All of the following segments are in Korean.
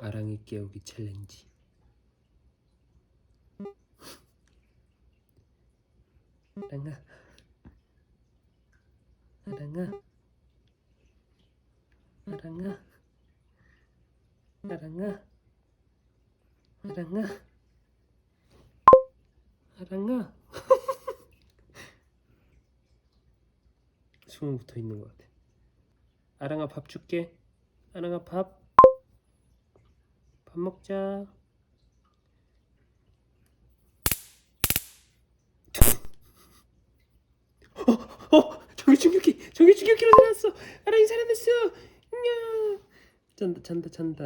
아랑이 깨우기 챌린지. 아랑아, 아랑아, 아랑아, 아랑아, 아랑아, 아랑아. 숨은 붙어 있는 것 같아. 아랑아 밥 줄게. 아랑아 밥. 밥 먹자. 어, 어, 전기 충격기, 전기 충격기로 살았어. 아랑이 살아났어. 안녕. 잔다, 잔다, 잔다.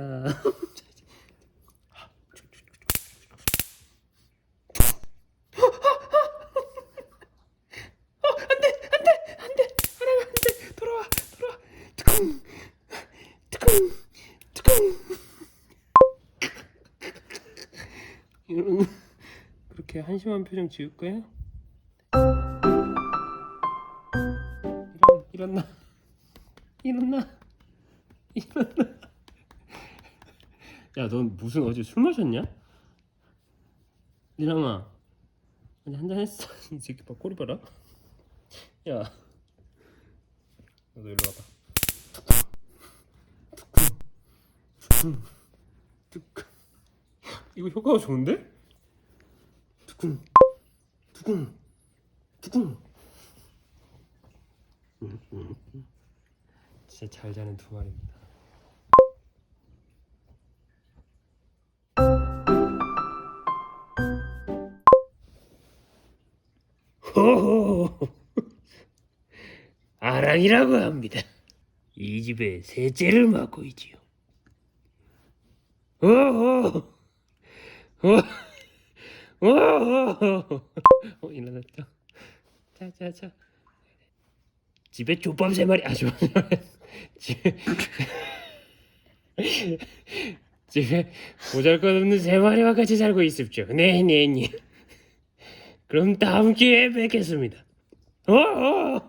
아랑아 안돼, 돌아와, 돌아와. 이거는 그렇게 한심한 표정 지을 거야? 일어나, 일어나, 일어나, 일어나. 야, 넌 무슨 어제 술 마셨냐? 리랑아, 어제 한잔 했어. 이 새끼 봐, 꼬리 봐라. 야, 너도 일로 와봐. 뚜껑. 이거 효과가 좋은데? 두근 두근 두근. 진짜 잘 자는 두 마리입니다 호호 아랑이라고 합니다 이 집에 셋째를 맡고 있지요 오! 어, 일어났다. 자, 자, 자. 집에 족밥 세 마리. 아, 마리. 집에 집에 보잘것없는 세 마리와 같이 살고 있습죠. 네, 네, 네. 그럼 다음 기회에 뵙겠습니다. 어,